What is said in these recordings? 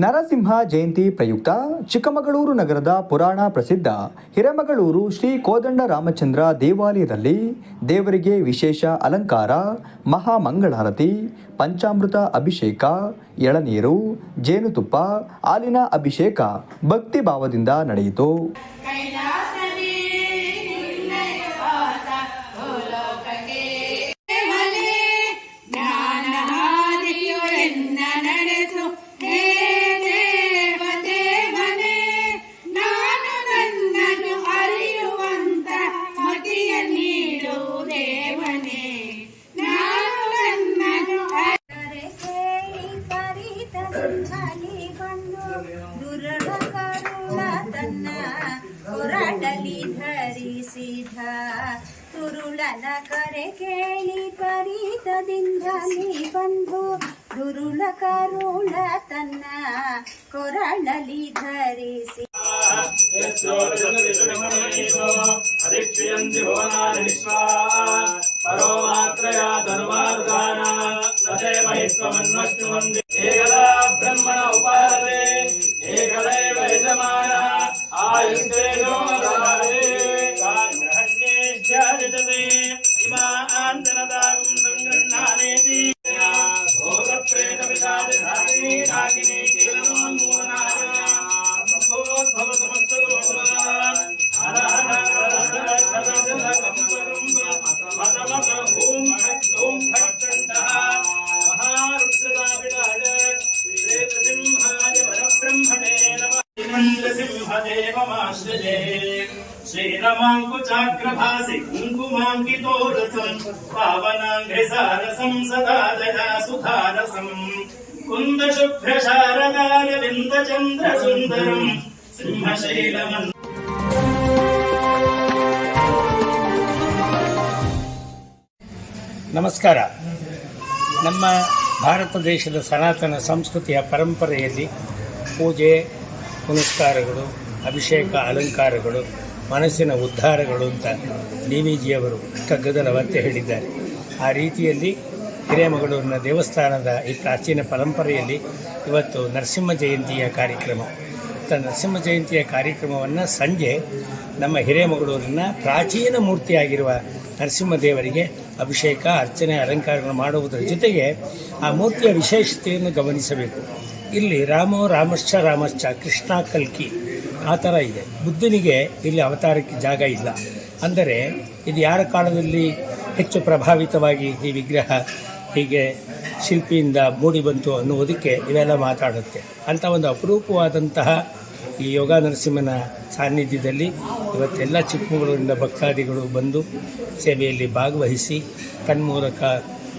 ನರಸಿಂಹ ಜಯಂತಿ ಪ್ರಯುಕ್ತ ಚಿಕ್ಕಮಗಳೂರು ನಗರದ ಪುರಾಣ ಪ್ರಸಿದ್ಧ ಹಿರೇಮಗಳೂರು ಶ್ರೀ ಕೋದಂಡ ರಾಮಚಂದ್ರ ದೇವಾಲಯದಲ್ಲಿ ದೇವರಿಗೆ ವಿಶೇಷ ಅಲಂಕಾರ, ಮಹಾಮಂಗಳಾರತಿ, ಪಂಚಾಮೃತ ಅಭಿಷೇಕ, ಎಳನೀರು, ಜೇನುತುಪ್ಪ, ಹಾಲಿನ ಅಭಿಷೇಕ ಭಕ್ತಿ ಭಾವದಿಂದ ನಡೆಯಿತು. ಕೇಳಿ ಪರಿತದಿಂದ ನೀ ಬಂದು ದುರುಳ ಕರುಳ ತನ್ನ ಕೊರಳಲಿ ಧರಿಸಿ ಬ್ರಹ್ಮಣ ಉಪಾರದೆ ಏಕಲೈವ ಯಜಮಾನ इमान्तरदागुं सङ्गृह्णानेति भोगप्रेतपिशाचिनी डाकिनी किलनोन्मूलनाय श्रीरमाङ्कुचाग्रभासि कुङ्कुमाङ्कितोरसम् पावनाङ्घ्रिसारसं सदा दया सुधारसम् कुन्दशुभ्रशारदारविन्दचन्द्रसुन्दरम् सिंहशैलमन् ನಮಸ್ಕಾರ ನಮ್ಮ ಭಾರತ ದೇಶದ ಸನಾತನ ಸಂಸ್ಕೃತಿಯ ಪರಂಪರೆಯಲ್ಲಿ ಪೂಜೆ ಪುನಸ್ಕಾರಗಳು ಅಭಿಷೇಕ ಅಲಂಕಾರಗಳು ಮನಸ್ಸಿನ ಉದ್ಧಾರಗಳು ಅಂತ ಡಿ ವಿ ಜಿಯವರು ಹೇಳಿದ್ದಾರೆ. ಆ ರೀತಿಯಲ್ಲಿ ಹಿರೇಮಗಳೂರಿನ ದೇವಸ್ಥಾನದ ಈ ಪ್ರಾಚೀನ ಪರಂಪರೆಯಲ್ಲಿ ಇವತ್ತು ನರಸಿಂಹ ಜಯಂತಿಯ ಕಾರ್ಯಕ್ರಮ. ನರಸಿಂಹ ಜಯಂತಿಯ ಕಾರ್ಯಕ್ರಮವನ್ನು ಸಂಜೆ ನಮ್ಮ ಹಿರೇಮಗಳೂರಿನ ಪ್ರಾಚೀನ ಮೂರ್ತಿಯಾಗಿರುವ ನರಸಿಂಹ ದೇವರಿಗೆ ಅಭಿಷೇಕ, ಅರ್ಚನೆ ಅಲಂಕಾರಗಳನ್ನು ಮಾಡುವುದರ ಜೊತೆಗೆ ಆ ಮೂರ್ತಿಯ ವಿಶೇಷತೆಯನ್ನು ಗಮನಿಸಬೇಕು. ಇಲ್ಲಿ ರಾಮೋ ರಾಮಶ್ಚ ರಾಮಶ್ಚ ಕೃಷ್ಣ ಕಲ್ಕಿ ಆ ಥರ ಇದೆ. ಬುದ್ಧನಿಗೆ ಇಲ್ಲಿ ಅವತಾರಕ್ಕೆ ಜಾಗ ಇಲ್ಲ. ಅಂದರೆ ಇದು ಯಾರ ಕಾಲದಲ್ಲಿ ಹೆಚ್ಚು ಪ್ರಭಾವಿತವಾಗಿ ಈ ವಿಗ್ರಹ ಹೀಗೆ ಶಿಲ್ಪಿಯಿಂದ ಮೂಡಿ ಬಂತು ಅನ್ನುವುದಕ್ಕೆ ಇವೆಲ್ಲ ಮಾತಾಡುತ್ತೆ. ಅಂಥ ಒಂದು ಅಪರೂಪವಾದಂತಹ ಈ ಯೋಗ ನರಸಿಂಹನ ಸಾನ್ನಿಧ್ಯದಲ್ಲಿ ಇವತ್ತೆಲ್ಲ ಚಿಕ್ಕಮಗಳೂರಿನ ಭಕ್ತಾದಿಗಳು ಬಂದು ಸೇವೆಯಲ್ಲಿ ಭಾಗವಹಿಸಿ ತನ್ಮೂಲಕ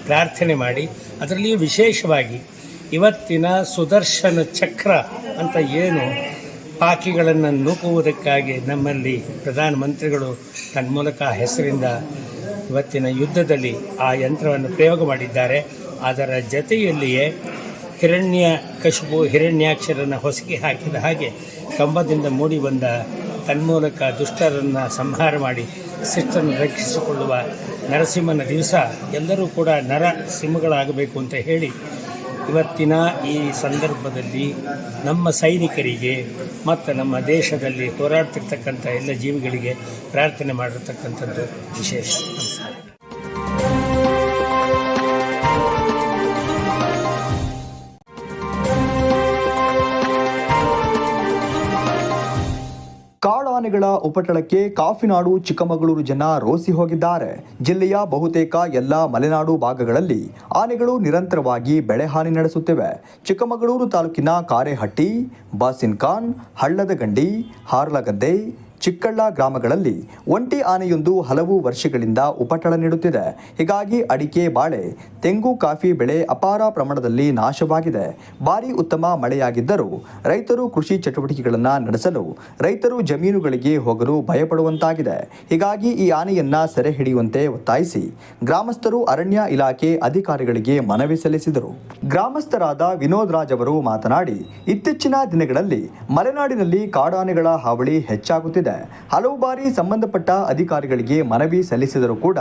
ಪ್ರಾರ್ಥನೆ ಮಾಡಿ, ಅದರಲ್ಲಿಯೂ ವಿಶೇಷವಾಗಿ ಇವತ್ತಿನ ಸುದರ್ಶನ ಚಕ್ರ ಅಂತ ಏನು ಪಾಕಿಗಳನ್ನು ನೂಕುವುದಕ್ಕಾಗಿ ನಮ್ಮಲ್ಲಿ ಪ್ರಧಾನಮಂತ್ರಿಗಳು ತನ್ಮೂಲಕ ಹೆಸರಿಂದ ಇವತ್ತಿನ ಯುದ್ಧದಲ್ಲಿ ಆ ಯಂತ್ರವನ್ನು ಪ್ರಯೋಗ ಮಾಡಿದ್ದಾರೆ. ಅದರ ಜತೆಯಲ್ಲಿಯೇ ಹಿರಣ್ಯ ಕಶುಬು ಹಿರಣ್ಯಾಕ್ಷರನ್ನು ಹೊಸಕಿ ಹಾಕಿದ ಹಾಗೆ ಕಂಬದಿಂದ ಮೂಡಿ ಬಂದ ತನ್ಮೂಲಕ ದುಷ್ಟರನ್ನು ಸಂಹಾರ ಮಾಡಿ ಶಿಷ್ಟನ್ನು ರಕ್ಷಿಸಿಕೊಳ್ಳುವ ನರಸಿಂಹನ ದಿವಸ ಎಲ್ಲರೂ ಕೂಡ ನರಸಿಂಹಗಳಾಗಬೇಕು ಅಂತ ಹೇಳಿ ಇವತ್ತಿನ ಈ ಸಂದರ್ಭದಲ್ಲಿ ನಮ್ಮ ಸೈನಿಕರಿಗೆ ಮತ್ತು ನಮ್ಮ ದೇಶದಲ್ಲಿ ಹೋರಾಡ್ತಿರ್ತಕ್ಕಂಥ ಎಲ್ಲ ಜೀವಿಗಳಿಗೆ ಪ್ರಾರ್ಥನೆ ಮಾಡಿರ್ತಕ್ಕಂಥದ್ದು ವಿಶೇಷ. ಕಾಡಾನೆಗಳ ಉಪಟಳಕ್ಕೆ ಕಾಫಿನಾಡು ಚಿಕ್ಕಮಗಳೂರು ಜನ ರೋಸಿ ಹೋಗಿದ್ದಾರೆ. ಜಿಲ್ಲೆಯ ಬಹುತೇಕ ಎಲ್ಲ ಮಲೆನಾಡು ಭಾಗಗಳಲ್ಲಿ ಆನೆಗಳು ನಿರಂತರವಾಗಿ ಬೆಳೆ ಹಾನಿ ನಡೆಸುತ್ತಿವೆ. ಚಿಕ್ಕಮಗಳೂರು ತಾಲೂಕಿನ ಕಾರೆಹಟ್ಟಿ ಬಾಸಿನ್ಖಾನ್ ಹಳ್ಳದಗಂಡಿ, ಹಾರ್ಲಗದ್ದೆ ಚಿಕ್ಕಳ್ಳ ಗ್ರಾಮಗಳಲ್ಲಿ ಒಂಟಿ ಆನೆಯೊಂದು ಹಲವು ವರ್ಷಗಳಿಂದ ಉಪಟಳ ನೀಡುತ್ತಿದೆ. ಹೀಗಾಗಿ ಅಡಿಕೆ, ಬಾಳೆ, ತೆಂಗು, ಕಾಫಿ ಬೆಳೆ ಅಪಾರ ಪ್ರಮಾಣದಲ್ಲಿ ನಾಶವಾಗಿದೆ. ಭಾರಿ ಉತ್ತಮ ಮಳೆಯಾಗಿದ್ದರೂ ರೈತರು ಕೃಷಿ ಚಟುವಟಿಕೆಗಳನ್ನು ನಡೆಸಲು ರೈತರು ಜಮೀನುಗಳಿಗೆ ಹೋಗಲು ಭಯಪಡುವಂತಾಗಿದೆ. ಹೀಗಾಗಿ ಈ ಆನೆಯನ್ನ ಸೆರೆ ಹಿಡಿಯುವಂತೆ ಒತ್ತಾಯಿಸಿ ಗ್ರಾಮಸ್ಥರು ಅರಣ್ಯ ಇಲಾಖೆ ಅಧಿಕಾರಿಗಳಿಗೆ ಮನವಿ ಸಲ್ಲಿಸಿದರು. ಗ್ರಾಮಸ್ಥರಾದ ವಿನೋದ್ ರಾಜ್ ಅವರು ಮಾತನಾಡಿ, ಇತ್ತೀಚಿನ ದಿನಗಳಲ್ಲಿ ಮಲೆನಾಡಿನಲ್ಲಿ ಕಾಡಾನೆಗಳ ಹಾವಳಿ ಹೆಚ್ಚಾಗುತ್ತಿದೆ. ಹಲವು ಬಾರಿ ಸಂಬಂಧಪಟ್ಟ ಅಧಿಕಾರಿಗಳಿಗೆ ಮನವಿ ಸಲ್ಲಿಸಿದರೂ ಕೂಡ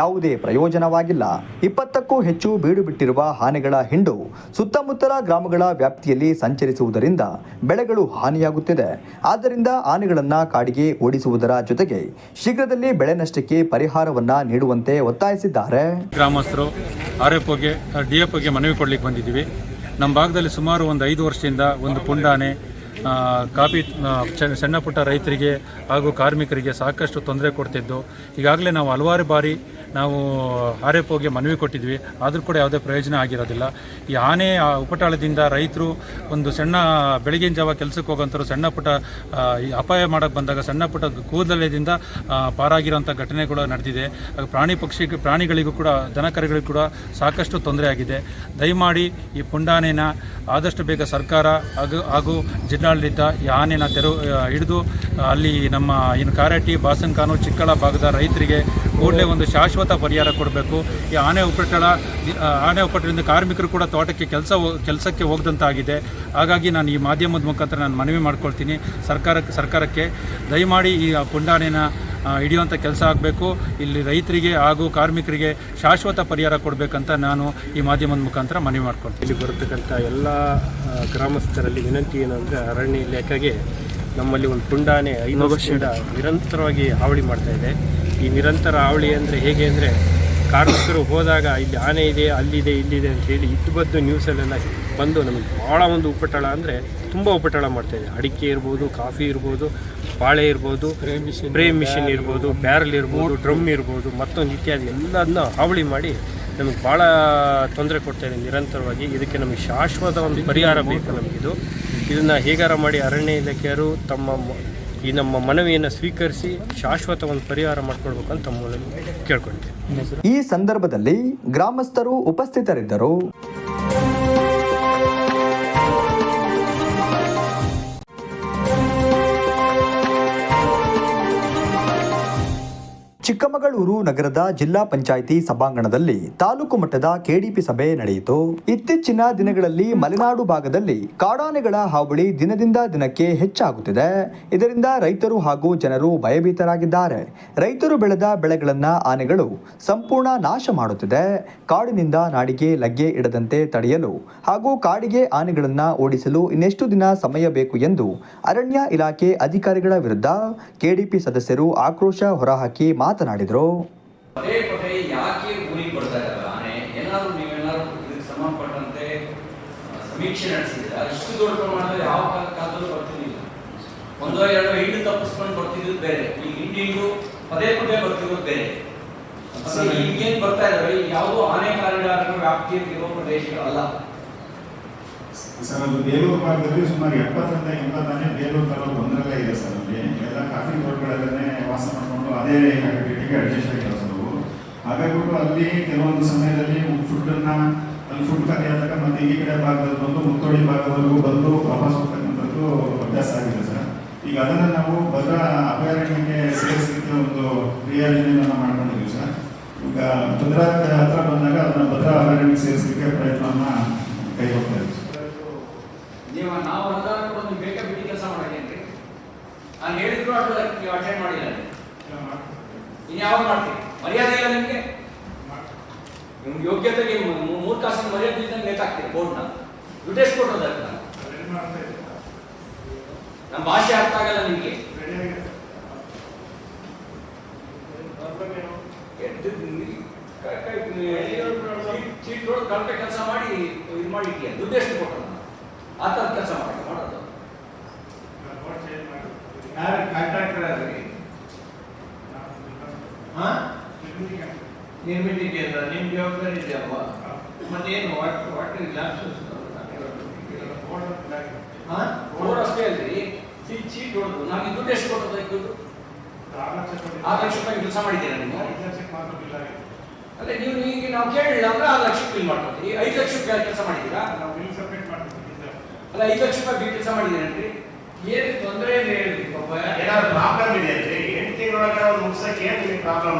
ಯಾವುದೇ ಪ್ರಯೋಜನವಾಗಿಲ್ಲ. ಇಪ್ಪತ್ತಕ್ಕೂ ಹೆಚ್ಚು ಬೀಡು ಬಿಟ್ಟಿರುವ ಆನೆಗಳ ಹಿಂಡು ಸುತ್ತಮುತ್ತಲ ಗ್ರಾಮಗಳ ವ್ಯಾಪ್ತಿಯಲ್ಲಿ ಸಂಚರಿಸುವುದರಿಂದ ಬೆಳೆಗಳು ಹಾನಿಯಾಗುತ್ತಿದೆ. ಆದ್ದರಿಂದ ಆನೆಗಳನ್ನು ಕಾಡಿಗೆ ಓಡಿಸುವುದರ ಜೊತೆಗೆ ಶೀಘ್ರದಲ್ಲಿ ಬೆಳೆ ನಷ್ಟಕ್ಕೆ ಪರಿಹಾರವನ್ನ ನೀಡುವಂತೆ ಒತ್ತಾಯಿಸಿದ್ದಾರೆ. ಗ್ರಾಮಸ್ಥರು, ಆರ್ಎಫ್ಒಗೆ ಎಫ್ ಒಗೆ ಡಿ ಎಫ್ ಒಗೆ ಮನವಿ ಕೊಡ್ಲಿಕ್ಕೆ ಬಂದಿದ್ದೀವಿ. ನಮ್ಮ ಭಾಗದಲ್ಲಿ ಸುಮಾರು ಒಂದು ಐದು ವರ್ಷದಿಂದ ಒಂದು ಪುಂಡಾನೆ ಕಾಫಿ ಸಣ್ಣ ಪುಟ್ಟ ರೈತರಿಗೆ ಹಾಗೂ ಕಾರ್ಮಿಕರಿಗೆ ಸಾಕಷ್ಟು ತೊಂದರೆ ಕೊಡ್ತಿದ್ದು. ಈಗಾಗಲೇ ನಾವು ಹಲವಾರು ಬಾರಿ ನಾವು ಆರ್ ಎಫ್ ಓಗೆ ಮನವಿ ಕೊಟ್ಟಿದ್ವಿ. ಆದರೂ ಕೂಡ ಯಾವುದೇ ಪ್ರಯೋಜನ ಆಗಿರೋದಿಲ್ಲ. ಈ ಆನೆ ಉಪಟಾಳದಿಂದ ರೈತರು ಒಂದು ಸಣ್ಣ ಬೆಳಗಿನ ಜಾವ ಕೆಲಸಕ್ಕೆ ಹೋಗೋಂಥರು ಸಣ್ಣ ಪುಟ್ಟ ಅಪಾಯ ಮಾಡೋಕ್ಕೆ ಬಂದಾಗ ಸಣ್ಣ ಪುಟ್ಟ ಕೂದಲದಿಂದ ಪಾರಾಗಿರೋಂಥ ಘಟನೆಗಳು ನಡೆದಿದೆ. ಪ್ರಾಣಿ ಪಕ್ಷಿ, ಪ್ರಾಣಿಗಳಿಗೂ ಕೂಡ, ದನಕರುಗಳಿಗೂ ಕೂಡ ಸಾಕಷ್ಟು ತೊಂದರೆ ಆಗಿದೆ. ದಯಮಾಡಿ ಈ ಪುಂಡಾನೆನ ಆದಷ್ಟು ಬೇಗ ಸರ್ಕಾರ ಹಾಗೂ ಹಾಗೂ ಜಿಲ್ಲಾಡಳಿತ ಈ ಆನೆನ ತೆರವು ಹಿಡಿದು, ಅಲ್ಲಿ ನಮ್ಮ, ಏನು ಕಾರಟಿ ಬಾಸನ್ಕಾನು ಚಿಕ್ಕಳ ಭಾಗದ ರೈತರಿಗೆ ಕೂಡಲೇ ಒಂದು ಶಾಶ್ವತ ಪರಿಹಾರ ಕೊಡಬೇಕು. ಈ ಆನೆ ಉಪಟಳ ಆನೆ ಉಪಟಳದಿಂದ ಕಾರ್ಮಿಕರು ಕೂಡ ತೋಟಕ್ಕೆ ಕೆಲಸ ಕೆಲಸಕ್ಕೆ ಹೋಗದಂತಾಗಿದೆ. ಹಾಗಾಗಿ ನಾನು ಈ ಮಾಧ್ಯಮದ ಮುಖಾಂತರ ನಾನು ಮನವಿ ಮಾಡ್ಕೊಳ್ತೀನಿ. ಸರ್ಕಾರಕ್ಕೆ ಸರ್ಕಾರಕ್ಕೆ ದಯಮಾಡಿ ಈ ಪುಂಡಾನೆನ ಹಿಡಿಯುವಂಥ ಕೆಲಸ ಆಗಬೇಕು. ಇಲ್ಲಿ ರೈತರಿಗೆ ಹಾಗೂ ಕಾರ್ಮಿಕರಿಗೆ ಶಾಶ್ವತ ಪರಿಹಾರ ಕೊಡಬೇಕಂತ ನಾನು ಈ ಮಾಧ್ಯಮದ ಮುಖಾಂತರ ಮನವಿ ಮಾಡ್ಕೊಳ್ತೀನಿ. ಇಲ್ಲಿ ಬರತಕ್ಕಂಥ ಎಲ್ಲ ಗ್ರಾಮಸ್ಥರಲ್ಲಿ ವಿನಂತಿ ಏನಂದರೆ ಅರಣ್ಯ ಇಲಾಖೆಗೆ ನಮ್ಮಲ್ಲಿ ಒಂದು ಪುಂಡಾನೆ ಐದು ವರ್ಷದಿಂದ ನಿರಂತರವಾಗಿ ಹಾವಳಿ ಮಾಡ್ತಾ ಇದೆ. ಈ ನಿರಂತರ ಹಾವಳಿ ಅಂದರೆ ಹೇಗೆ ಅಂದರೆ ಕಾರ್ಮಿಕರು ಹೋದಾಗ ಇಲ್ಲಿ ಆನೆ ಇದೆ ಅಲ್ಲಿದೆ ಇಲ್ಲಿದೆ ಅಂತ ಹೇಳಿ ಇದ್ದು ಬದ್ದು ನ್ಯೂಸಲ್ಲೆಲ್ಲ ಬಂದು ನಮಗೆ ಭಾಳ ಒಂದು ಉಪಟಳ ಅಂದರೆ ತುಂಬ ಉಪಟಳ ಮಾಡ್ತಾಯಿದೆ ಅಡಿಕೆ ಇರ್ಬೋದು ಕಾಫಿ ಇರ್ಬೋದು ಬಾಳೆ ಇರ್ಬೋದು ಸ್ಪ್ರೇ ಮಿಷಿನ್ ಇರ್ಬೋದು ಬ್ಯಾರಲ್ ಇರ್ಬೋದು ಡ್ರಮ್ ಇರ್ಬೋದು ಮತ್ತೊಂದು ಇತ್ಯಾದಿ ಎಲ್ಲದನ್ನ ಹಾವಳಿ ಮಾಡಿ ನಮಗೆ ಭಾಳ ತೊಂದರೆ ಕೊಡ್ತಾ ಇದೆ ನಿರಂತರವಾಗಿ. ಇದಕ್ಕೆ ನಮಗೆ ಶಾಶ್ವತ ಒಂದು ಪರಿಹಾರ ಬೇಕು ನಮಗಿದು ಇದನ್ನು ಹೇಗಾರ ಮಾಡಿ ಅರಣ್ಯ ಇಲಾಖೆಯವರು ತಮ್ಮ ಈ ನಮ್ಮ ಮನವಿಯನ್ನು ಸ್ವೀಕರಿಸಿ ಶಾಶ್ವತ ಒಂದು ಪರಿಹಾರ ಮಾಡಿಕೊಡ್ಬೇಕು ಅಂತ ಮೂಲಕ ಕೇಳ್ಕೊಳ್ತೀನಿ. ಈ ಸಂದರ್ಭದಲ್ಲಿ ಗ್ರಾಮಸ್ಥರು ಉಪಸ್ಥಿತರಿದ್ದರು. ಚಿಕ್ಕಮಗಳೂರು ನಗರದ ಜಿಲ್ಲಾ ಪಂಚಾಯಿತಿ ಸಭಾಂಗಣದಲ್ಲಿ ತಾಲೂಕು ಮಟ್ಟದ ಕೆಡಿಪಿ ಸಭೆ ನಡೆಯಿತು. ಇತ್ತೀಚಿನ ದಿನಗಳಲ್ಲಿ ಮಲೆನಾಡು ಭಾಗದಲ್ಲಿ ಕಾಡಾನೆಗಳ ಹಾವಳಿ ದಿನದಿಂದ ದಿನಕ್ಕೆ ಹೆಚ್ಚಾಗುತ್ತಿದೆ. ಇದರಿಂದ ರೈತರು ಹಾಗೂ ಜನರು ಭಯಭೀತರಾಗಿದ್ದಾರೆ. ರೈತರು ಬೆಳೆದ ಬೆಳೆಗಳನ್ನ ಆನೆಗಳು ಸಂಪೂರ್ಣ ನಾಶ ಮಾಡುತ್ತಿದೆ. ಕಾಡಿನಿಂದ ನಾಡಿಗೆ ಲಗ್ಗೆ ಇಡದಂತೆ ತಡೆಯಲು ಹಾಗೂ ಕಾಡಿಗೆ ಆನೆಗಳನ್ನು ಓಡಿಸಲು ಇನ್ನೆಷ್ಟು ದಿನ ಸಮಯ ಬೇಕು ಎಂದು ಅರಣ್ಯ ಇಲಾಖೆ ಅಧಿಕಾರಿಗಳ ವಿರುದ್ಧ ಕೆಡಿಪಿ ಸದಸ್ಯರು ಆಕ್ರೋಶ ಹೊರಹಾಕಿ ಮಾತನಾಡಿದರು. ಸಮೀಕ್ಷೆ ನಡೆಸಿದ್ರೆ ಇಷ್ಟು ದೊಡ್ಡ ಪ್ರಮಾಣದಲ್ಲಿ ಯಾವ ಕಾಲ ಕಾಲದಲ್ಲೂ ಬರ್ತಿರ್ಲಿಲ್ಲ. ಒಂದೋ ಎರಡೋ ಹಿಂಡು ತಪ್ಪಿಸ್ಕೊಂಡು ಬರ್ತಿದ್ದು ಬೇರೆ. ಈ ಹಿಂಡಿಂಡು ಪದೇ ಪದೇ ಬರ್ತಿರೋದು ಬೇರೆ. ಈಗೇನ್ ಬರ್ತಾ ಇದಾವೆ? ಯಾವುದೋ ಆನೆ ಕಾರಿಡಾರ್ನ ವ್ಯಾಪ್ತಿಯಲ್ಲಿ ಇರೋ ಪ್ರದೇಶಗಳಲ್ಲ. ಸರ್, ಅದು ಬೇಲೂರು ಭಾಗದಲ್ಲಿ ಸುಮಾರು ಎಪ್ಪತ್ತರಿಂದ ಎಂಬತ್ತಾನೆ ಬೇಲೂರು ತಾಲೂಕು ಒಂದರಲ್ಲೇ ಇದೆ ಸರ್, ಅಲ್ಲಿ ಎಲ್ಲ ಕಾಫಿ ತೋಟಗಳಲ್ಲೇ ವಾಸ ಮಾಡಿಕೊಂಡು ಅದೇ ರೇಟಿಗೆ ಅಡ್ಜಸ್ಟ್ ಆಗಿರೋ ಸರ್ ಅವು ಹಾಗಾಗ್ಬಿಟ್ಟು ಅಲ್ಲಿ ಕೆಲವೊಂದು ಸಮಯದಲ್ಲಿ ಫುಡ್ಡನ್ನು ಅಲ್ಲಿ ಫುಡ್ ಖಾಲಿ ಆದಾಗ ಮತ್ತೆ ಈ ಕಡೆ ಭಾಗದಲ್ಲಿ ಬಂದು ಮುತ್ತೋಳಿ ಭಾಗದವರೆಗೂ ಬಂದು ವಾಪಸ್ ಹೋಗ್ತಕ್ಕಂಥದ್ದು ಅಭ್ಯಾಸ ಆಗಿದೆ ಸರ್. ಈಗ ಅದನ್ನು ನಾವು ಭದ್ರಾ ಅಭಯಾರಣ್ಯಕ್ಕೆ ಸೇರಿಸಲಿಕ್ಕೆ ಒಂದು ಕ್ರಿಯಾಯೋಜನೆಯನ್ನು ಮಾಡ್ಕೊಂಡಿದ್ದೀವಿ ಸರ್. ಈಗ ಭದ್ರಾ ಹತ್ರ ಬಂದಾಗ ಅದನ್ನು ಭದ್ರಾ ಅಭಯಾರಣ್ಯಕ್ಕೆ ಸೇರಿಸಲಿಕ್ಕೆ ಪ್ರಯತ್ನವನ್ನು ಕೈಗೊಳ್ತಾ ಇದ್ದೀವಿ ನೀವು ಅನುದಾನ ಕೊಡೋದು ಬೇಕಾ ಬಿಟ್ಟು ಕೆಲಸ ಮಾಡಕ್ಕೆ ನಾನು ಹೇಳಿದ್ರು ಅದು ನೀವು ಅಟೆಂಡ್ ಮಾಡಿಲ್ಲ ಇನ್ನು ಯಾವಾಗ ಮಾಡ್ತೀರಿ? ಮರ್ಯಾದೆ ಇಲ್ಲ ನಿಮಗೆ? ನಿಮ್ಗೆ ಯೋಗ್ಯತೆಗೆ ಮೂರು ಕಾಸಿನ ಮರ್ಯಾದೆ ಇದ್ದಂಗೆ ನೇತಾಕ್ತೀರಿ ಬೋರ್ಡ್ನ ದುಡ್ಡು ಎಷ್ಟು ಕೊಟ್ಟರು ಅದಕ್ಕೆ ನಾನು ನಮ್ಮ ಭಾಷೆ ಅರ್ಥ ಆಗಲ್ಲ ನಿಮಗೆ. ಚೀಟ್ ನೋಡಿ ಕಳಪೆ ಕೆಲಸ ಮಾಡಿ ಇದು ಮಾಡಿದ್ಯಾ ದುಡ್ಡು ಎಷ್ಟು ಕೊಟ್ಟರು? ಆ ಥರ ಕೆಲಸ ಮಾಡಿ ಮಾಡೋದು? ಕಾಂಟ್ರಾಕ್ಟರ್ ಅದ್ರಿ ಹಾ? ನಿರ್ಮಿತಿ ಅಂತ ನಿಮ್ಮ ಜವಾಬ್ದಾರಿ ಇದೆಯಪ್ಪ ಮತ್ತೇನು ವಾಟ್ ವಾಟ್ ಇಸ್ ಲ್ಯಾಪ್ಸಸ್ ಹಾ? ಬೋರ್ಡ್ ಅಷ್ಟೇ ಅಲ್ರಿ. ಚೀಟ್ ಹೊಡೆದು ನಮಗೆ ದುಡ್ಡು ಎಷ್ಟು ಕೊಡೋದು ಆರು ಲಕ್ಷ ರೂಪಾಯಿ ಕೆಲಸ ಮಾಡಿದ್ದೀರಾ ನೀವು? ಅಲ್ಲ ನೀವು ಈಗ ನಾವು ಕೇಳಿಲ್ಲ ಅಂದ್ರೆ ಆರು ಲಕ್ಷ ಬಿಲ್ ಮಾಡ್ಕೊತೀವಿ ಐದು ಲಕ್ಷ ರೂಪಾಯಿ ಕೆಲಸ ಮಾಡಿದ್ದೀರಾ? ಅಲ್ಲ ಐದು ಲಕ್ಷ ರೂಪಾಯಿ ಬಿಲ್ ಕೆಲಸ ಮಾಡಿದ್ದೀರೇನ್ರಿ ಏನು ತೊಂದರೆ ಏನು ಹೇಳಿ ಪಾಪ. ಏನಾದ್ರು ಪ್ರಾಬ್ಲಮ್ ಇದೆ ಅಂದ್ರೆ ಎಂಟು ತಿಂಗಳೊಳಗೆ ಅವ್ರು ಮುಗಿಸಕ್ಕೆ ಏನು ನಿಮಗೆ ಪ್ರಾಬ್ಲಮ್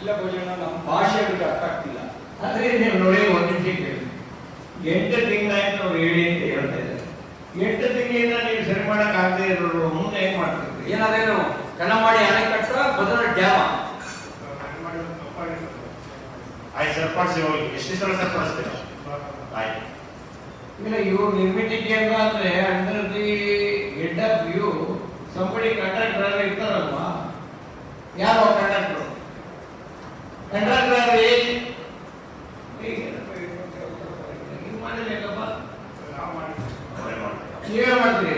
ಇಲ್ಲ ಭೋಜನ ನಮ್ಮ ಭಾಷೆ ಅವ್ರಿಗೆ ಅರ್ಥ ಆಗ್ತಿಲ್ಲ. ಅಂದ್ರೆ ನೀವು ನೋಡಿ ಒಂದು ಕೇಳಿ ಎಂಟು ತಿಂಗಳಾಯ್ತು ಅವ್ರು ಹೇಳಿ ಅಂತ ಹೇಳ್ತಾ ಇದ್ದಾರೆ. ಎಂಟು ತಿಂಗಳಿಂದ ನೀವು ಸರಿ ಮಾಡಕ್ ಆಗದೆ ಇರೋರು ಮುಂದೆ ಏನ್ ಮಾಡ್ತೀರಿ ಏನಾದ್ರೇನು ಕನ್ನಂಬಾಡಿ ಅಣೆಕಟ್ಟ ಬದಲ ಡ್ಯಾಮ. ಆಯ್ತು ಸರಿಪಡಿಸಿ ಹೋಗಿ. ಎಷ್ಟು ಸಲ ಸರಿಪಡಿಸ್ತೀರ ಆಯ್ತು. ಇಲ್ಲ ಇವರು ನಿರ್ಮಿತಿಗೆ ಅಂತ ಅಂದ್ರೆ under the head of you somebody conductor ಇರ್ತಾರಲ್ವಾ? ಯಾರು ಕಂಡಕ್ಟರ್ ಏಜ್ ನೀವೇ ಮಾಡ್ತೀರಿ?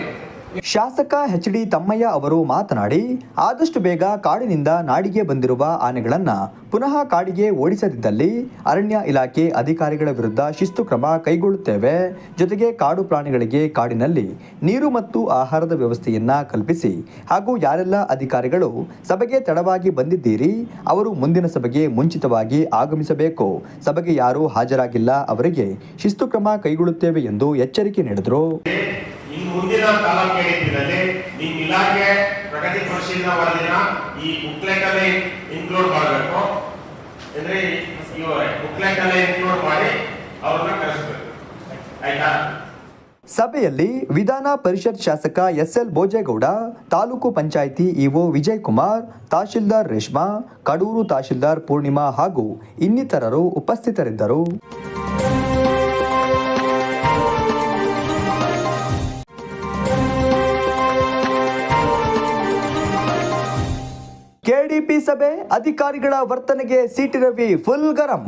ಶಾಸಕ ಎಚ್ ಡಿ ತಮ್ಮಯ್ಯ ಅವರು ಮಾತನಾಡಿ, ಆದಷ್ಟು ಬೇಗ ಕಾಡಿನಿಂದ ನಾಡಿಗೆ ಬಂದಿರುವ ಆನೆಗಳನ್ನು ಪುನಃ ಕಾಡಿಗೆ ಓಡಿಸದಿದ್ದಲ್ಲಿ ಅರಣ್ಯ ಇಲಾಖೆ ಅಧಿಕಾರಿಗಳ ವಿರುದ್ಧ ಶಿಸ್ತು ಕ್ರಮ ಕೈಗೊಳ್ಳುತ್ತೇವೆ. ಜೊತೆಗೆ ಕಾಡು ಪ್ರಾಣಿಗಳಿಗೆ ಕಾಡಿನಲ್ಲಿ ನೀರು ಮತ್ತು ಆಹಾರದ ವ್ಯವಸ್ಥೆಯನ್ನ ಕಲ್ಪಿಸಿ ಹಾಗೂ ಯಾರೆಲ್ಲ ಅಧಿಕಾರಿಗಳು ಸಭೆಗೆ ತಡವಾಗಿ ಬಂದಿದ್ದೀರಿ, ಅವರು ಮುಂದಿನ ಸಭೆಗೆ ಮುಂಚಿತವಾಗಿ ಆಗಮಿಸಬೇಕು. ಸಭೆಗೆ ಯಾರೂ ಹಾಜರಾಗಿಲ್ಲ, ಅವರಿಗೆ ಶಿಸ್ತು ಕ್ರಮ ಕೈಗೊಳ್ಳುತ್ತೇವೆ ಎಂದು ಎಚ್ಚರಿಕೆ ನೀಡಿದರು. ಮುಂದಿನ ತಾಲೂಕು ಏನಿದ್ದೀರಲ್ಲಿ ನಿಮ್ಮ ಇಲಾಖೆ ಪ್ರಗತಿ ಪರಿಶೀಲನಾ ವರದಿನ ಈ ಬುಕ್ಲೆಟ್ ಇನ್ಕ್ಲೂಡ್ ಮಾಡಬೇಕು. ಅಂದ್ರೆ ಬುಕ್ಲೆಟ್ ಇನ್ಕ್ಲೂಡ್ ಮಾಡಿ ಅವ್ರನ್ನ ಕರೆಸಬೇಕು. ಆಯ್ತಾ? ಸಭೆಯಲ್ಲಿ ವಿಧಾನ ಪರಿಷತ್ ಶಾಸಕ S L Bhojegowda, taluk panchayat EO Vijay Kumar tahsildar Reshma, Kadur tahsildar Purnima ಹಾಗೂ ಇನ್ನಿತರರು ಉಪಸ್ಥಿತರಿದ್ದರು. ಕೆಡಿಪಿ ಸಭೆ ಅಧಿಕಾರಿಗಳ ವರ್ತನೆಗೆ ಸಿಟಿ ರವಿ ಫುಲ್ ಗರಂ.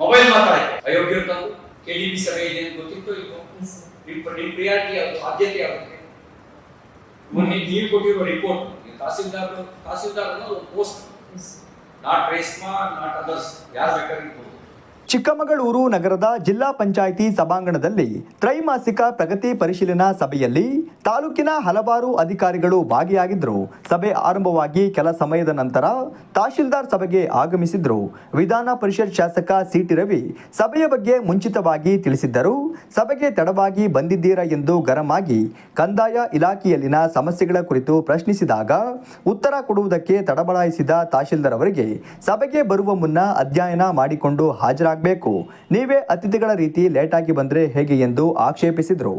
ಮೊಬೈಲ್ ಮಾತಾಡಕ್ಕೆ. ಅಯೋಗ್ಯರು ತಂದು ಕೆಡಿಪಿ ಸಭೆ ಇದೆ ಅಂತ ಗೊತ್ತಿತ್ತು ಪ್ರಿಯಾರಿಟಿ ಆದ್ಯತೆ ಯಾವುದು? ಮೊನ್ನೆ ಕೊಟ್ಟಿರುವ report tahsildar tahsildar post not Reshma not others ಯಾರು ಬೇಕಾಗಿರ್ಬೋದು ಚಿಕ್ಕಮಗಳೂರು ನಗರದ ಜಿಲ್ಲಾ ಪಂಚಾಯಿತಿ ಸಭಾಂಗಣದಲ್ಲಿ ತ್ರೈಮಾಸಿಕ ಪ್ರಗತಿ ಪರಿಶೀಲನಾ ಸಭೆಯಲ್ಲಿ ತಾಲೂಕಿನ ಹಲವಾರು ಅಧಿಕಾರಿಗಳು ಭಾಗಿಯಾಗಿದ್ದರು ಸಭೆ ಆರಂಭವಾಗಿ ಕೆಲ ಸಮಯದ ನಂತರ ತಹಶೀಲ್ದಾರ್ ಸಭೆಗೆ ಆಗಮಿಸಿದ್ರು. ವಿಧಾನ ಪರಿಷತ್ ಶಾಸಕ ಸಿಟಿ ರವಿ ಸಭೆಯ ಬಗ್ಗೆ ಮುಂಚಿತವಾಗಿ ತಿಳಿಸಿದ್ದರು. ಸಭೆಗೆ ತಡವಾಗಿ ಬಂದಿದ್ದೀರಾ ಎಂದು ಗರಂ ಆಗಿ ಕಂದಾಯ ಇಲಾಖೆಯಲ್ಲಿನ ಸಮಸ್ಯೆಗಳ ಕುರಿತು ಪ್ರಶ್ನಿಸಿದಾಗ ಉತ್ತರ ಕೊಡುವುದಕ್ಕೆ ತಡಬಡಾಯಿಸಿದ ತಹಶೀಲ್ದಾರ್ ಅವರಿಗೆ ಸಭೆಗೆ ಬರುವ ಮುನ್ನ ಅಧ್ಯಯನ ಮಾಡಿಕೊಂಡು ಹಾಜರಾಗಬೇಕು ನೀವೇ ಅತಿಥಿಗಳ ರೀತಿ ಲೇಟಾಗಿ ಬಂದ್ರೆ ಹೇಗೆ ಎಂದು ಆಕ್ಷೇಪಿಸಿದರು.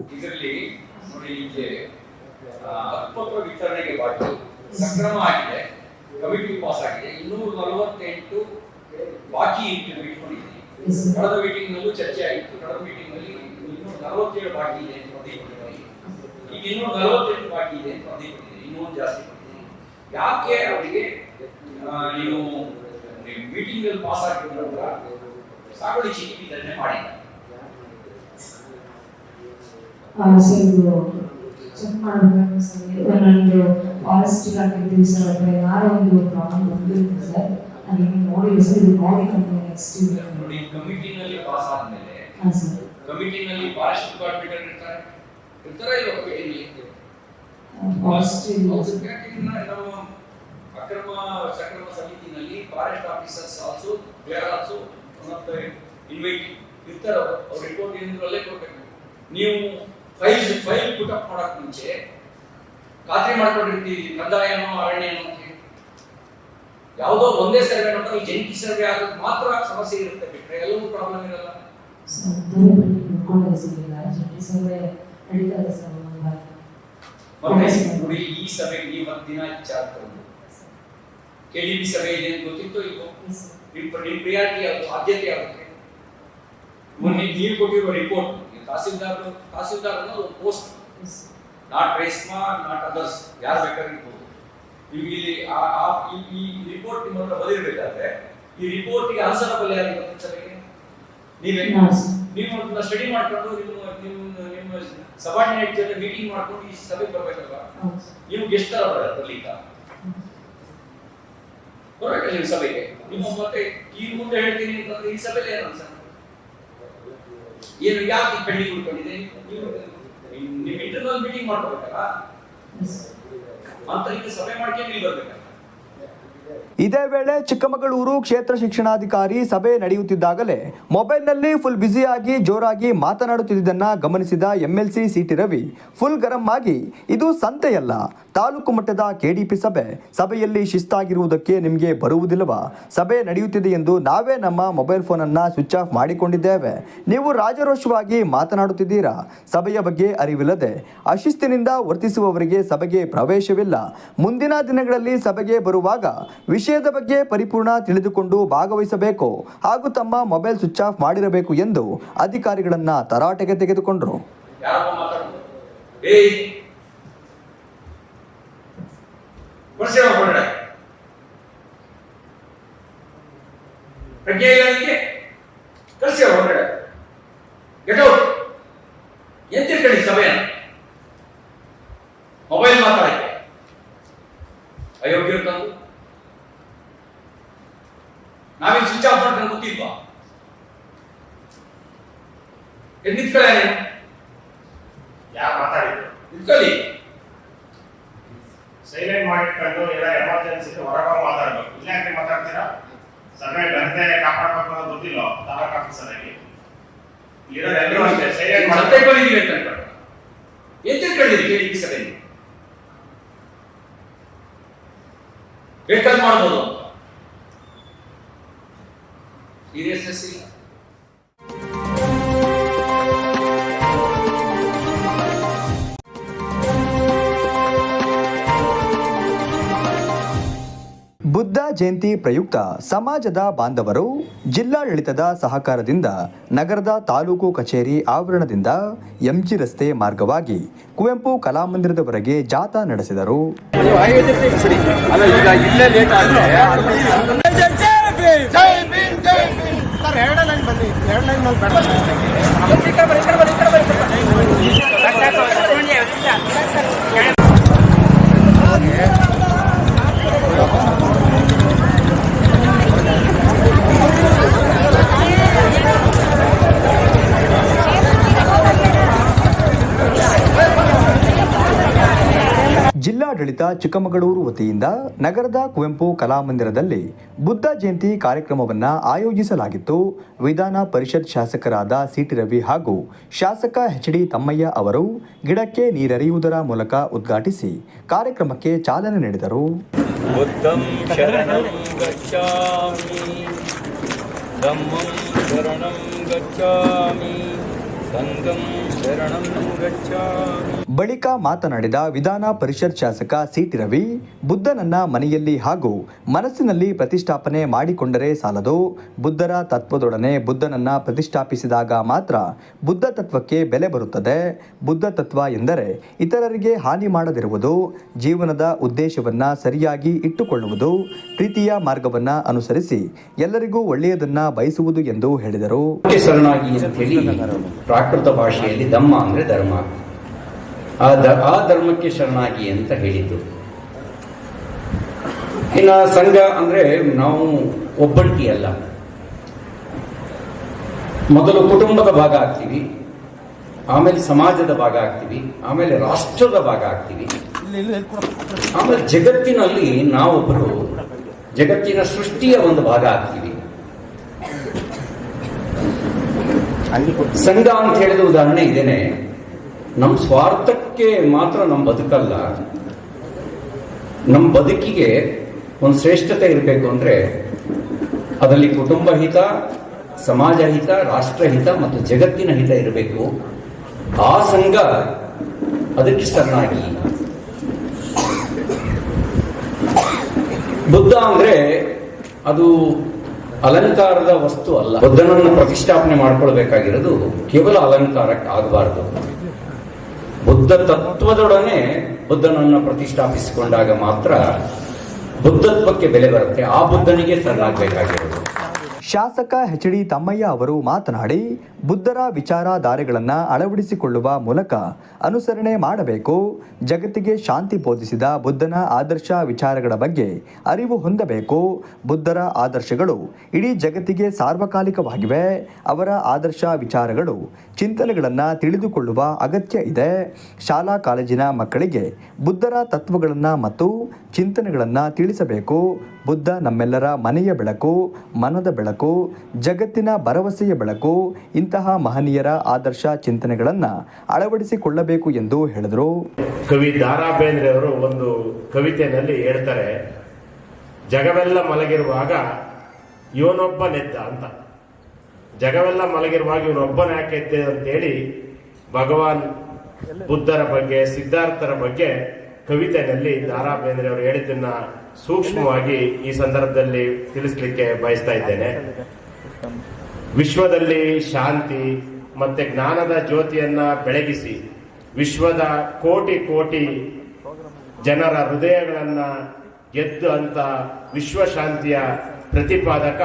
ಯಾಕೆ ಅವರಿಗೆ ನೀವು ಮೀಟಿಂಗ್ ಅಲ್ಲಿ ಪಾಸ್ ಆಗಿದ್ರು ಸಾಗುವಳಿ ಚೀಟಿ ವಿತರಣೆ ಮಾಡಿಲ್ಲ ಸರ್ ಚೆಕ್ ಮಾಡಬೇಕು ಸರ್ ನಂದು ಒಂದು ಪ್ರಾಬ್ಲಮ್ ಬಂದಿರುತ್ತೆ ಸರ್. ನಾನು ಇನ್ನೂ ನೋಡಿಲ್ಲ ಸರ್. ಇದು ನೋಡಿ ಕಂಪ್ನಿ ನೆಕ್ಸ್ಟ್ ನೋಡಿ ಕಮಿಟಿನಲ್ಲಿ ಪಾಸ್ ಆದಮೇಲೆ ಹಾಂ ಸರ್. ಕಮಿಟಿನಲ್ಲಿ ಫಾರೆಸ್ಟ್ ಡಿಪಾರ್ಟ್ಮೆಂಟ್ ಇರ್ತಾರೆ. ಇಲ್ಲ ಅಕ್ರಮ ಸಕ್ರಮ ಸಮಿತಿನಲ್ಲಿ forest officers also also one of the invite ಇರ್ತಾರೆ ಅವರು ರಿಪೋರ್ಟ್ ಏನಿದ್ರು ಅಲ್ಲೇ ಕೊಡ್ಬೇಕು. ನೀವು ಫೈಲ್ ಫೈಲ್ ಪುಟ್ ಅಪ್ ಮಾಡಕ್ ಮುಂಚೆ ಖಾತ್ರಿ ಮಾಡ್ಕೊಂಡಿರ್ತೀವಿ ಕಂದಾಯನೋ ಅರಣ್ಯನೋ ಅಂತ. ಯಾವುದೋ ಒಂದೇ ಸರ್ವೆ ನೋಡಿದ್ರೆ ಜಂಟಿ ಸರ್ವೆ ಆಗೋದು ಮಾತ್ರ ಸಮಸ್ಯೆ ಇರುತ್ತೆ ಬಿಟ್ರೆ ಎಲ್ಲವೂ ಪ್ರಾಬ್ಲಮ್ ಇರಲ್ಲ. ನೋಡಿ ಈ ಸಭೆಗೆ ನೀವು ಹತ್ತು ದಿನ ವಿಚಾರ ತಗೊಂಡು ಕೆಡಿಬಿ ಸಭೆ ಇದೆ ಅಂತ ಗೊತ್ತಿತ್ತು ಇಲ್ವೋ? ನಿಮ್ಮ ನಿಮ್ಮ ಪ್ರಿಯಾರಿಟಿ ಯಾವುದು ಆದ್ಯತೆ ಯಾವುದು ಮೊನ್ನೆ ನೀವು ಕೊಟ್ಟಿರುವ ರಿಪೋರ್ಟ್ ತಹಸೀಲ್ದಾರ್ ತಹಸೀಲ್ದಾರ್ ಅನ್ನೋದು post not Reshma not others ಯಾರು ಬೇಕಾಗಿರ್ಬೋದು ನಿಮ್ಗೆ ಇಲ್ಲಿ ಈ- ರಿಪೋರ್ಟ್ ನಿಮ್ಮ ಹತ್ರ ಬದಿರ್ಬೇಕಾದ್ರೆ ಈ ರಿಪೋರ್ಟ್ಗೆ ಆನ್ಸರಬಲ್ ಯಾರು ಇವತ್ತಿನ ಸಭೆಗೆ? ನೀವೇ? ನೀವು ಅದನ್ನ ಸ್ಟಡಿ ಮಾಡ್ಕೊಂಡು ನಿಮ್ಮ ನಿಮ್ಮ ನಿಮ್ಮ ಸಬಾರ್ಡಿನೇಟ್ ಜೊತೆ ಮೀಟಿಂಗ್ ಮಾಡ್ಕೊಂಡು ಈ ಸಭೆಗೆ ಬರ್ಬೇಕಲ್ವಾ? ನೀವು ಗೆಸ್ಟ್ ಬರ್ಲಿಕ್ಕ ಬರ್ಬೇಕಲ್ಲ ನೀವು ಸಭೆಗೆ ನಿಮ್ಮ ಮತ್ತೆ ಈ ಮುಂದೆ ಹೇಳ್ತೀನಿ ಅಂತಂದ್ರೆ ಈ ಸಭೆಯಲ್ಲಿ ಏನು ಅನ್ಸ ಏನು ಯಾಕೆ ಪೆಂಡಿಂಗ್ ಉಳ್ಕೊಂಡಿದೆ? ನೀವು ಇಂಟರ್ನಲ್ ಮೀಟಿಂಗ್ ಮಾಡ್ಕೋಬೇಕಲ್ಲ? ಅಂತ ಸರ್ ಸಭೆ ಮಾಡ್ಕೊಂಡು ಇಲ್ಲಿ ಬರ್ಬೇಕಲ್ಲ. ಇದೇ ವೇಳೆ ಚಿಕ್ಕಮಗಳೂರು ಕ್ಷೇತ್ರ ಶಿಕ್ಷಣಾಧಿಕಾರಿ ಸಭೆ ನಡೆಯುತ್ತಿದ್ದಾಗಲೇ ಮೊಬೈಲ್ನಲ್ಲಿ ಫುಲ್ ಬ್ಯುಸಿಯಾಗಿ ಜೋರಾಗಿ ಮಾತನಾಡುತ್ತಿದ್ದನ್ನ ಗಮನಿಸಿದ MLC C T Ravi, full ಗರಂ ಆಗಿ, ಇದು ಸಂತೆಯಲ್ಲ. ತಾಲೂಕು ಮಟ್ಟದ ಕೆಡಿಪಿ ಸಭೆ. ಸಭೆಯಲ್ಲಿ ಶಿಸ್ತಾಗಿರುವುದಕ್ಕೆ ನಿಮಗೆ ಬರುವುದಿಲ್ಲವಾ? ಸಭೆ ನಡೆಯುತ್ತಿದೆ ಎಂದು ನಾವೇ ನಮ್ಮ ಮೊಬೈಲ್ ಫೋನನ್ನು ಸ್ವಿಚ್ ಆಫ್ ಮಾಡಿಕೊಂಡಿದ್ದೇವೆ. ನೀವು ರಾಜರೋಷವಾಗಿ ಮಾತನಾಡುತ್ತಿದ್ದೀರಾ? ಸಭೆಯ ಬಗ್ಗೆ ಅರಿವಿಲ್ಲದೆ ಅಶಿಸ್ತಿನಿಂದ ವರ್ತಿಸುವವರಿಗೆ ಸಭೆಗೆ ಪ್ರವೇಶವಿಲ್ಲ. ಮುಂದಿನ ದಿನಗಳಲ್ಲಿ ಸಭೆಗೆ ಬರುವಾಗ ವಿಷಯದ ಬಗ್ಗೆ ಪರಿಪೂರ್ಣ ತಿಳಿದುಕೊಂಡು ಭಾಗವಹಿಸಬೇಕು ಹಾಗೂ ತಮ್ಮ ಮೊಬೈಲ್ ಸ್ವಿಚ್ ಆಫ್ ಮಾಡಿರಬೇಕು ಎಂದು ಅಧಿಕಾರಿಗಳನ್ನ ತರಾಟೆಗೆ ತೆಗೆದುಕೊಂಡರು. ಮೊಬೈಲ್ ಮಾತಾಡಕ್ಕೆ. ಅಯೋಗ್ಯ ತಂದು ನಾವೇನು ಸ್ವಿಚ್ ಆಫ್ ಮಾಡ್ಕೊಂಡು ಗೊತ್ತಿಲ್ವಾ ನಿಂತ್ಕೊಳ್ಳಿ ಯಾರು ಮಾತಾಡಿದ್ರು ನಿಂತ್ಕೊಳ್ಳಿ. ಸೈಲೆಂಟ್ ಮಾಡಿಟ್ಕೊಂಡು ಎಲ್ಲ ಎಮರ್ಜೆನ್ಸಿ ಹೊರಗೆ ಮಾತಾಡ್ಬೇಕು. ಇಲ್ಲ ಯಾಕೆ ಮಾತಾಡ್ತೀರಾ? ಸರ್ವೆ ಗಂಟೆ ಕಾಪಾಡ್ಬೇಕು ಅನ್ನೋದು ಗೊತ್ತಿಲ್ಲ ತಾಲೂಕ್ ಆಫೀಸರ್ ಆಗಿ. ಇರೋರು ಎಲ್ಲರೂ ಅಷ್ಟೇ ಸೈಲೆಂಟ್ ಮಾಡ್ತಾರೆ ಬಂದಿದ್ದೀವಿ ಅಂತ ಏನ್ ತಿಳ್ಕೊಂಡಿರಿ ಕೇಳಿ ಈ ಸಭೆಯಲ್ಲಿ? ಬೇಕಾದ್ ಮಾಡ್ಬೋದು. ಸೀರಿಯಸ್ನೆಸ್ ಇಲ್ಲ ಬುದ್ಧ ಜಯಂತಿ ಪ್ರಯುಕ್ತ ಸಮಾಜದ ಬಾಂಧವರು ಜಿಲ್ಲಾಡಳಿತದ ಸಹಕಾರದಿಂದ ನಗರದ ತಾಲೂಕು ಕಚೇರಿ ಆವರಣದಿಂದ ಎಂಜಿ ರಸ್ತೆ ಮಾರ್ಗವಾಗಿ ಕುವೆಂಪು ಕಲಾಮಂದಿರದವರೆಗೆ ಜಾಥಾ ನಡೆಸಿದರು. ಎರಡು ಲೈನ್ ಬನ್ನಿ ಎರಡು ಲೈನ್ ಮೇಲೆ ಬೇಡ ಜಿಲ್ಲಾಡಳಿತ ಚಿಕ್ಕಮಗಳೂರು ವತಿಯಿಂದ ನಗರದ ಕುವೆಂಪು ಕಲಾಮಂದಿರದಲ್ಲಿ ಬುದ್ಧ ಜಯಂತಿ ಕಾರ್ಯಕ್ರಮವನ್ನು ಆಯೋಜಿಸಲಾಗಿತ್ತು. ವಿಧಾನ ಪರಿಷತ್ ಶಾಸಕರಾದ ಸಿಟಿ ರವಿ ಹಾಗೂ ಶಾಸಕ ಎಚ್ ಡಿ ತಮ್ಮಯ್ಯ ಅವರು ಗಿಡಕ್ಕೆ ನೀರರಿಯುವುದರ ಮೂಲಕ ಉದ್ಘಾಟಿಸಿ ಕಾರ್ಯಕ್ರಮಕ್ಕೆ ಚಾಲನೆ ನೀಡಿದರು. ಬಳಿಕ ಮಾತನಾಡಿದ ವಿಧಾನ ಪರಿಷತ್ ಶಾಸಕ ಸಿಟಿ ರವಿ ಬುದ್ಧನನ್ನ ಮನೆಯಲ್ಲಿ ಹಾಗೂ ಮನಸ್ಸಿನಲ್ಲಿ ಪ್ರತಿಷ್ಠಾಪನೆ ಮಾಡಿಕೊಂಡರೆ ಸಾಲದು. ಬುದ್ಧರ ತತ್ವದೊಡನೆ ಬುದ್ಧನನ್ನ ಪ್ರತಿಷ್ಠಾಪಿಸಿದಾಗ ಮಾತ್ರ ಬುದ್ಧ ತತ್ವಕ್ಕೆ ಬೆಲೆ ಬರುತ್ತದೆ. ಬುದ್ಧ ತತ್ವ ಎಂದರೆ ಇತರರಿಗೆ ಹಾನಿ ಮಾಡದಿರುವುದು ಜೀವನದ ಉದ್ದೇಶವನ್ನ ಸರಿಯಾಗಿ ಇಟ್ಟುಕೊಳ್ಳುವುದು ಪ್ರೀತಿಯ ಮಾರ್ಗವನ್ನ ಅನುಸರಿಸಿ ಎಲ್ಲರಿಗೂ ಒಳ್ಳೆಯದನ್ನ ಬಯಸುವುದು ಎಂದು ಹೇಳಿದರು. ಪ್ರಾಕೃತ ಭಾಷೆಯಲ್ಲಿ ಧಮ್ಮ ಅಂದ್ರೆ ಧರ್ಮ. ಆ ಧರ್ಮಕ್ಕೆ ಶರಣಾಗಿ ಅಂತ ಹೇಳಿದ್ದು. ಇನ್ನು ಸಂಘ ಅಂದ್ರೆ ನಾವು ಒಬ್ಬಂಟಿ ಅಲ್ಲ ಮೊದಲು ಕುಟುಂಬದ ಭಾಗ ಆಗ್ತೀವಿ, ಆಮೇಲೆ ಸಮಾಜದ ಭಾಗ ಆಗ್ತೀವಿ, ಆಮೇಲೆ ರಾಷ್ಟ್ರದ ಭಾಗ ಆಗ್ತೀವಿ. ಆಮೇಲೆ ಜಗತ್ತಿನಲ್ಲಿ ನಾವೊಬ್ಬರು ಜಗತ್ತಿನ ಸೃಷ್ಟಿಯ ಒಂದು ಭಾಗ ಆಗ್ತೀವಿ. ಸಂಘ ಅಂತ ಹೇಳಿದ ಉದಾಹರಣೆ ಇದೇನೆ. ನಮ್ಮ ಸ್ವಾರ್ಥಕ್ಕೆ ಮಾತ್ರ ನಮ್ಮ ಬದುಕಲ್ಲ. ನಮ್ಮ ಬದುಕಿಗೆ ಒಂದು ಶ್ರೇಷ್ಠತೆ ಇರಬೇಕು ಅಂದ್ರೆ ಅದರಲ್ಲಿ ಕುಟುಂಬ ಹಿತ, ಸಮಾಜ ಹಿತ, ರಾಷ್ಟ್ರ ಹಿತ ಮತ್ತು ಜಗತ್ತಿನ ಹಿತ ಇರಬೇಕು. ಆ ಸಂಘ ಅದಕ್ಕೆ ಸರಣಾಗಿ ಬುದ್ಧ ಅಂದ್ರೆ ಅದು ಅಲಂಕಾರದ ವಸ್ತು ಅಲ್ಲ. ಬುದ್ಧನನ್ನು ಪ್ರತಿಷ್ಠಾಪನೆ ಮಾಡ್ಕೊಳ್ಬೇಕಾಗಿರೋದು ಕೇವಲ ಅಲಂಕಾರಕ್ಕೆ ಆಗಬಾರದು. ಬುದ್ಧ ತತ್ವದೊಡನೆ ಬುದ್ಧನನ್ನು ಪ್ರತಿಷ್ಠಾಪಿಸಿಕೊಂಡಾಗ ಮಾತ್ರ ಬುದ್ಧತ್ವಕ್ಕೆ ಬೆಲೆ ಬರುತ್ತೆ. ಆ ಬುದ್ಧನಿಗೆ ಸಣ್ಣಾಗಬೇಕಾಗಿರೋದು ಶಾಸಕ ಎಚ್ ಡಿ ತಮ್ಮಯ್ಯ ಅವರು ಮಾತನಾಡಿ, ಬುದ್ಧರ ವಿಚಾರಧಾರೆಗಳನ್ನು ಅಳವಡಿಸಿಕೊಳ್ಳುವ ಮೂಲಕ ಅನುಸರಣೆ ಮಾಡಬೇಕು. ಜಗತ್ತಿಗೆ ಶಾಂತಿ ಬೋಧಿಸಿದ ಬುದ್ಧನ ಆದರ್ಶ ವಿಚಾರಗಳ ಬಗ್ಗೆ ಅರಿವು ಹೊಂದಬೇಕು. ಬುದ್ಧರ ಆದರ್ಶಗಳು ಇಡೀ ಜಗತ್ತಿಗೆ ಸಾರ್ವಕಾಲಿಕವಾಗಿವೆ. ಅವರ ಆದರ್ಶ ವಿಚಾರಗಳು ಚಿಂತನೆಗಳನ್ನು ತಿಳಿದುಕೊಳ್ಳುವ ಅಗತ್ಯ ಇದೆ. ಶಾಲಾ ಕಾಲೇಜಿನ ಮಕ್ಕಳಿಗೆ ಬುದ್ಧರ ತತ್ವಗಳನ್ನು ಮತ್ತು ಚಿಂತನೆಗಳನ್ನು ತಿಳಿಸಬೇಕು. ಬುದ್ಧ ನಮ್ಮೆಲ್ಲರ ಮನೆಯ ಬೆಳಕು, ಮನದ ಬೆಳಕು, ಜಗತ್ತಿನ ಭರವಸೆಯ ಬೆಳಕು, ಇಂತಹ ಮಹನೀಯರ ಆದರ್ಶ ಚಿಂತನೆಗಳನ್ನು ಅಳವಡಿಸಿಕೊಳ್ಳಬೇಕು ಎಂದು ಹೇಳಿದರು. ಕವಿ ದಾರಾ ಬೇಂದ್ರೆ ಅವರು ಒಂದು ಕವಿತೆಯಲ್ಲಿ ಹೇಳ್ತಾರೆ, ಜಗವೆಲ್ಲ ಮಲಗಿರುವಾಗ ಇವನೊಬ್ಬನೆದ್ದ ಅಂತ. ಜಗವೆಲ್ಲ ಮಲಗಿರುವಾಗ ಇವನೊಬ್ಬನ ಯಾಕೆ ಎದ್ದೆ ಅಂತೇಳಿ ಭಗವಾನ್ ಬುದ್ಧರ ಬಗ್ಗೆ, ಸಿದ್ಧಾರ್ಥರ ಬಗ್ಗೆ ಕವಿತೆಯಲ್ಲಿ ದಾರಾ ಬೇಂದ್ರೆ ಅವರು ಹೇಳಿದ್ದನ್ನ ಸೂಕ್ಷ್ಮವಾಗಿ ಈ ಸಂದರ್ಭದಲ್ಲಿ ತಿಳಿಸ್ಲಿಕ್ಕೆ ಬಯಸ್ತಾ ಇದ್ದೇನೆ. ವಿಶ್ವದಲ್ಲಿ ಶಾಂತಿ ಮತ್ತೆ ಜ್ಞಾನದ ಜ್ಯೋತಿಯನ್ನ ಬೆಳಗಿಸಿ ವಿಶ್ವದ ಕೋಟಿ ಕೋಟಿ ಜನರ ಹೃದಯಗಳನ್ನ ಗೆದ್ದು ಅಂತ ವಿಶ್ವಶಾಂತಿಯ ಪ್ರತಿಪಾದಕ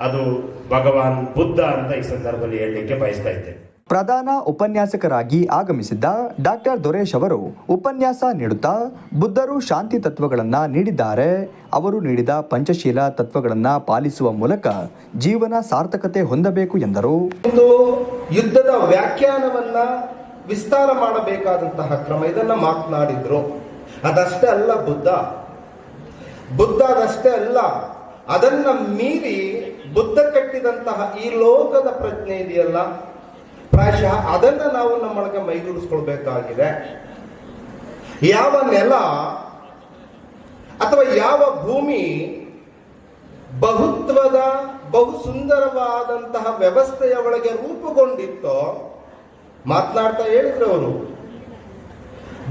ಅದು ಭಗವಾನ್ ಬುದ್ಧ ಅಂತ ಈ ಸಂದರ್ಭದಲ್ಲಿ ಹೇಳಲಿಕ್ಕೆ ಬಯಸ್ತಾ ಇದ್ದೇನೆ. ಪ್ರಧಾನ ಉಪನ್ಯಾಸಕರಾಗಿ ಆಗಮಿಸಿದ್ದ ಡಾಕ್ಟರ್ ದೊರೇಶ್ ಅವರು ಉಪನ್ಯಾಸ ನೀಡುತ್ತಾ ಬುದ್ಧರು ಶಾಂತಿ ತತ್ವಗಳನ್ನು ನೀಡಿದ್ದಾರೆ. ಅವರು ನೀಡಿದ ಪಂಚಶೀಲ ತತ್ವಗಳನ್ನು ಪಾಲಿಸುವ ಮೂಲಕ ಜೀವನ ಸಾರ್ಥಕತೆ ಹೊಂದಬೇಕು ಎಂದರು. ಒಂದು ಯುದ್ಧದ ವ್ಯಾಖ್ಯಾನವನ್ನ ವಿಸ್ತಾರ ಮಾಡಬೇಕಾದಂತಹ ಕ್ರಮ ಇದನ್ನ ಮಾತನಾಡಿದ್ರು. ಅದಷ್ಟೇ ಅಲ್ಲ ಬುದ್ಧ. ಬುದ್ಧ ಅದಷ್ಟೇ ಅಲ್ಲ, ಅದನ್ನ ಮೀರಿ ಬುದ್ಧ ಕಟ್ಟಿದಂತಹ ಈ ಲೋಕದ ಪ್ರಜ್ಞೆ ಇದೆಯಲ್ಲ? ಪ್ರಾಯಶಃ ಅದನ್ನ ನಾವು ನಮ್ಮೊಳಗೆ ಮೈಗೂಡಿಸ್ಕೊಳ್ಬೇಕಾಗಿದೆ ಯಾವ ನೆಲ ಅಥವಾ ಯಾವ ಭೂಮಿ ಬಹುತ್ವದ ಬಹು ಸುಂದರವಾದಂತಹ ವ್ಯವಸ್ಥೆಯ ಒಳಗೆ ರೂಪುಗೊಂಡಿತ್ತೋ, ಮಾತನಾಡ್ತಾ ಹೇಳಿದ್ರು ಅವರು,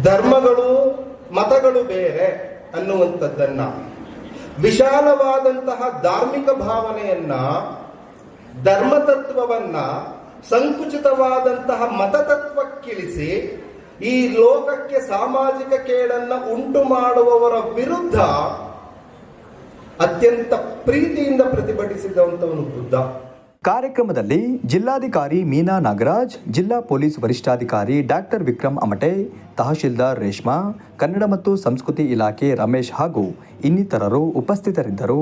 ಧರ್ಮಗಳು, ಮತಗಳು ಬೇರೆ ಅನ್ನುವಂಥದ್ದನ್ನ, ವಿಶಾಲವಾದಂತಹ ಧಾರ್ಮಿಕ ಭಾವನೆಯನ್ನ, ಧರ್ಮತತ್ವವನ್ನ ಸಂಕುಚಿತವಾದಂತಹ ಮತತತ್ವಕ್ಕಿಳಿಸಿ ಈ ಲೋಕಕ್ಕೆ ಸಾಮಾಜಿಕ ಕೇಡನ್ನ ಉಂಟು ಮಾಡುವವರ ವಿರುದ್ಧ ಅತ್ಯಂತ ಪ್ರೀತಿಯಿಂದ ಪ್ರತಿಭಟಿಸಿದಂಥವನು ಬುದ್ಧ. ಕಾರ್ಯಕ್ರಮದಲ್ಲಿ ಜಿಲ್ಲಾಧಿಕಾರಿ ಮೀನಾ ನಾಗರಾಜ್, ಜಿಲ್ಲಾ ಪೊಲೀಸ್ ವರಿಷ್ಠಾಧಿಕಾರಿ ಡಾಕ್ಟರ್ ವಿಕ್ರಮ್ ಅಮಟೆ, ತಹಶೀಲ್ದಾರ್ ರೇಷ್ಮಾ, ಕನ್ನಡ ಮತ್ತು ಸಂಸ್ಕೃತಿ ಇಲಾಖೆ ರಮೇಶ್ ಹಾಗೂ ಇನ್ನಿತರರು ಉಪಸ್ಥಿತರಿದ್ದರು.